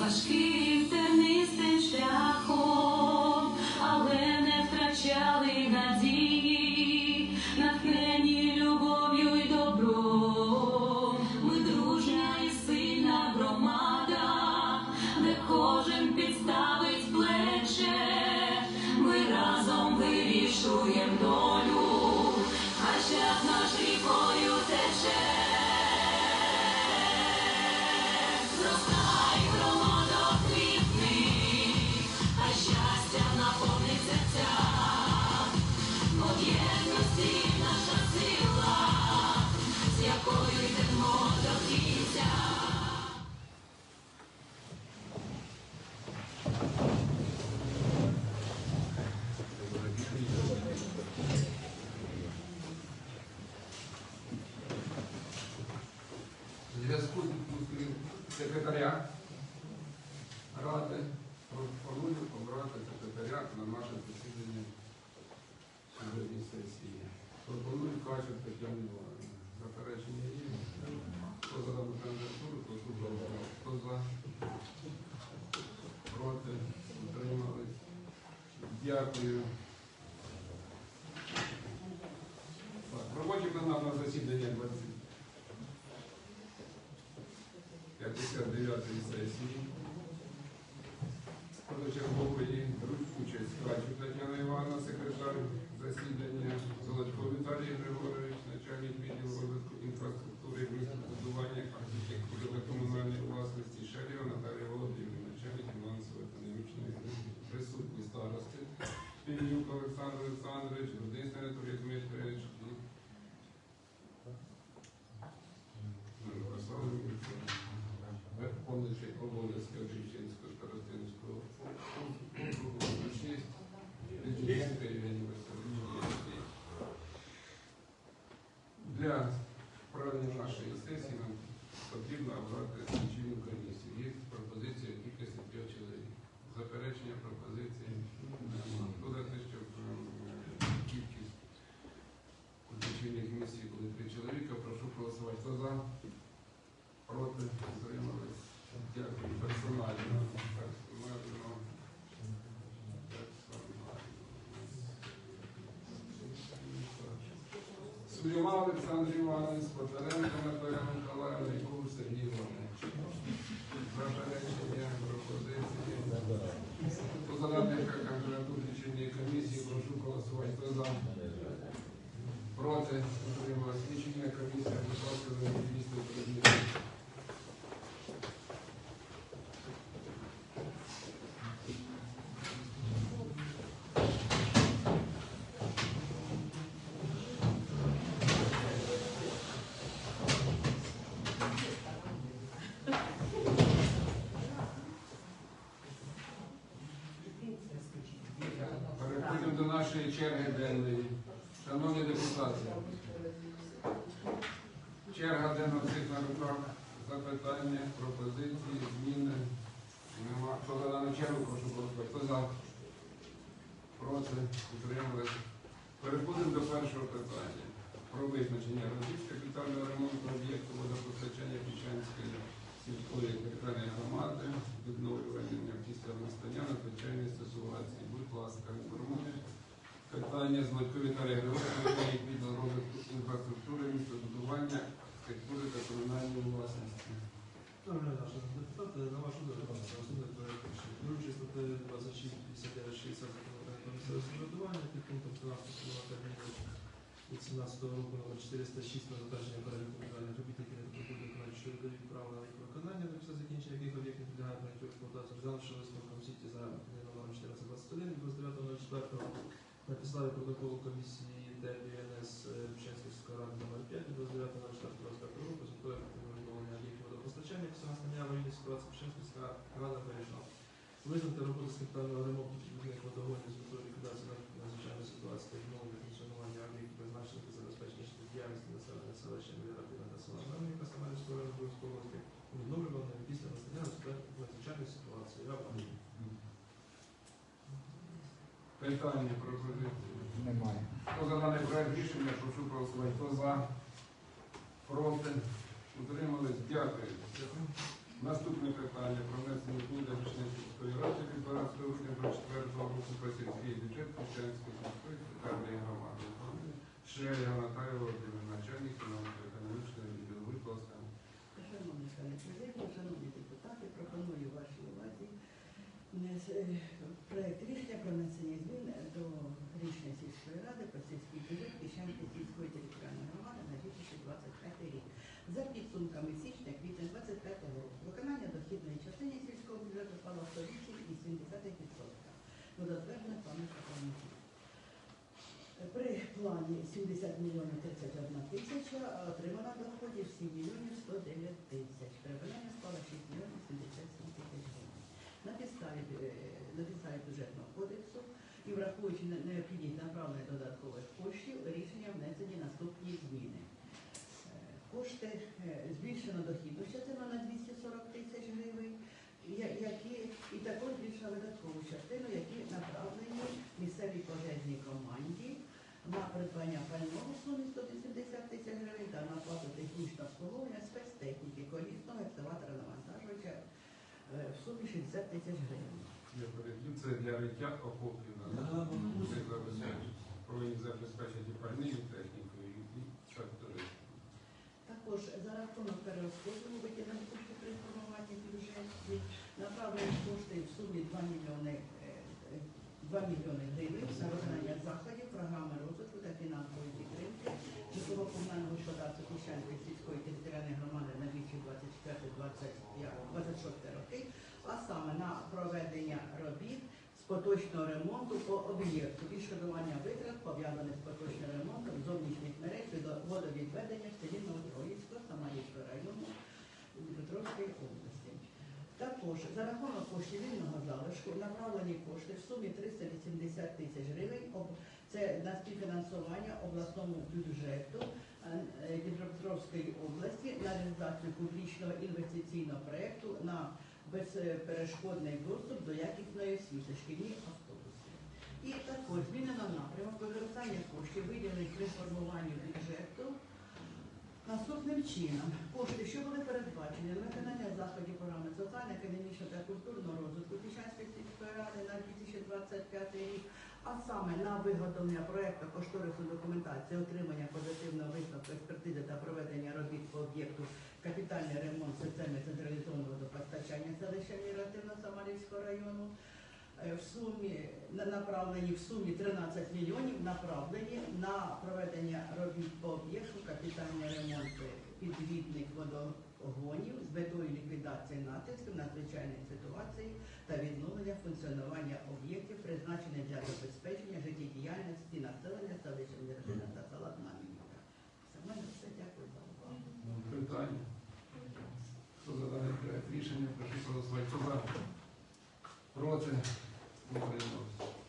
важкий тернистий. бачив, таке. Ну, заперечення є. Хто за дану кандидатуру, то проголосував. Хто за? Проти? Утримались? Дякую. Так, робоче пленарне засідання 59 сесії. Позачергової беруть участь Крачу Тетяна Івана, секретар засідання. everybody who дякую, затримались. Дякую персонально. Персонально. Персонально. Суліма Олександр Іванович, Патеренко Наталя Миколаївна. Черги денної. Шановні депутати, черга денна всіх на. Запитання, пропозиції, зміни. Нема. Хто за дану чергу, прошу голосувати. Хто за? Проти? Утримались? Переходимо до першого питання. Про визначення робіт капітального ремонту об'єкту водопостачання Пічанської сільської територіальної громади, відновлювання після настання надзвичайної ситуації. Будь ласка, інформуйте. Питання з Матько Віталія Григоровича відповідно розвитку інфраструктури, містобудування, архітектури та комунальної власності. Дня, шановні депутати. На вашу думку, основний проект рішення. Керуючись статтею 26, 59, 60 закону України про місцеве самоврядування, під пунктом 13 кілометра від 17 року номер 406 на затвердження переліку комунальних робіт, які не потребують виконання, що дають право на їх виконання, до після закінчення яких об'єктів підлягають на експлуатацію, розглянувши листом сіті за номером 1421 29.04 на підставі протоколу комісії ДБНС Печенської сільської ради номер 5 від 29.04.25 року з метою відновлення об'єктів водопостачання після настання аварійної ситуації Печенської рада вирішила визнати роботу з капітального ремонту підвідних водогонів з метою ліквідації надзвичайної ситуації та відновлення функціонування об'єктів призначених для забезпечення життєдіяльності населення селища Міліративна та села Знам'янка Самарівської району Бурської області відновлюваними після настання надзвичайної ситуації аварії. Питання, пропозиції. Немає. Хто за даний проект рішення, прошу проголосувати. Хто за? Проти? Утримались? Дякую. Наступне питання про внесення змін до рішення сільської ради від 12 грудня 24 року про сільський бюджет Пущанської сільської громади. Шерія Наталія Володимирівна, начальник фінансово-економічної відділу. Будь ласка. Шановні пане президенті, шановні депутати, пропоную вашій увазі внес- е, проект рішення про внесення змін до рішення сільської ради про сільський бюджет Піщанської сільської територіальної громади на 2025 рік. За підсумками січня квітня 25 року виконання дохідної частини сільського бюджету стало 108,7%. До затверджених плану комісії. При плані 70 мільйонів 31 тисяча, отримано доходів 7 мільйонів 109 тисяч. Перевиконання склало 6 мільйонів 77 тисяч гривень. На е, на підставі бюджетного кодексу і враховуючи не- необхідність направлення додаткових коштів, рішення внесені наступні зміни. Збільшено дохідну частину на 240 тисяч гривень, які і також збільшено видаткову частину, які направлені місцевій пожежній команді на придбання пального в сумі 180 тисяч гривень та на оплату технічного обслуговування спецтехніки, колісного екскаватора навантажувача е, в сумі 60 тисяч гривень. Я переб'ю. Це для риття окопів. За рахунок перерозподілу кошти при формуванні бюджету направлені кошти в сумі 2 мільйони, е, е, 2 мільйони гривень на виконання заходів програми розвитку та фінансової підтримки житлово-комунального господарства Піщанської сільської територіальної громади на 2024-2026 роки, а саме на проведення робіт з поточного ремонту по об'єкту. Відшкодування витрат пов'язаних з поточним ремонтом зовнішніх мереж від водовідведення в селі Новотроїцького Самарівського району Дніпропетровської області. Також за рахунок коштів вільного залишку направлені кошти в сумі 380 тисяч гривень. Це на співфінансування обласному бюджету е, е, Дніпропетровської області на реалізацію публічного інвестиційного проєкту на безперешкодний доступ до якісної освіти шкільні автобуси. І також змінено напрямок використання коштів, виділених при формуванні бюджету Наступним чином кошти, що були передбачені на виконання заходів програми соціально-економічного та культурного розвитку Піщанської сільської ради на 2025 рік, а саме на виготовлення проекту кошторису документації, отримання позитивного висновку експертизи та проведення робіт по об'єкту капітальний ремонт системи централізованого водопостачання селища Міративно Самарівського району. Е, В сумі направлені в сумі 13 мільйонів направлені на проведення робіт по об'єкту капітальні ремонти підвідних водогонів з метою ліквідації натисків надзвичайної ситуації та відновлення функціонування об'єктів, призначених для забезпечення життєдіяльності населення селища Міратина та села Знам'янка. Все, мене все. Дякую за увагу. Питання. Хто за даний проект рішення, прошу голосувати. Хто за? Проти? Muy bien.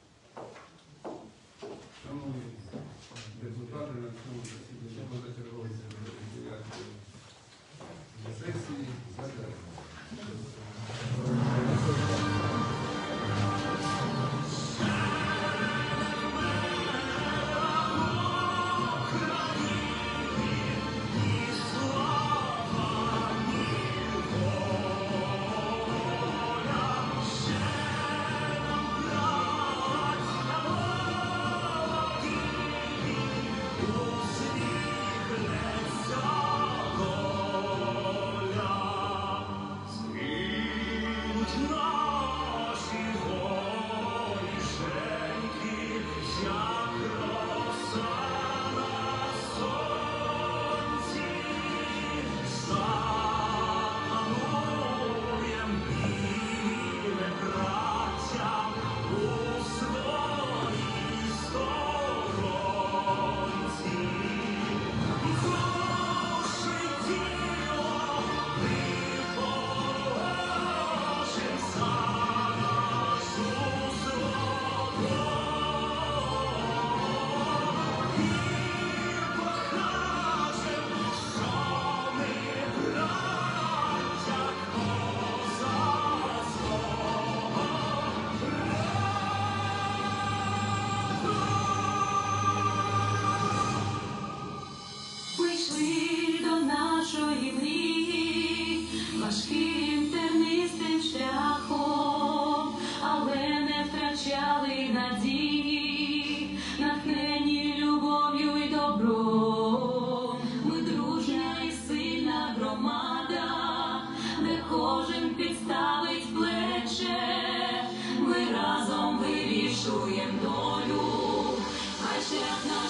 shall not.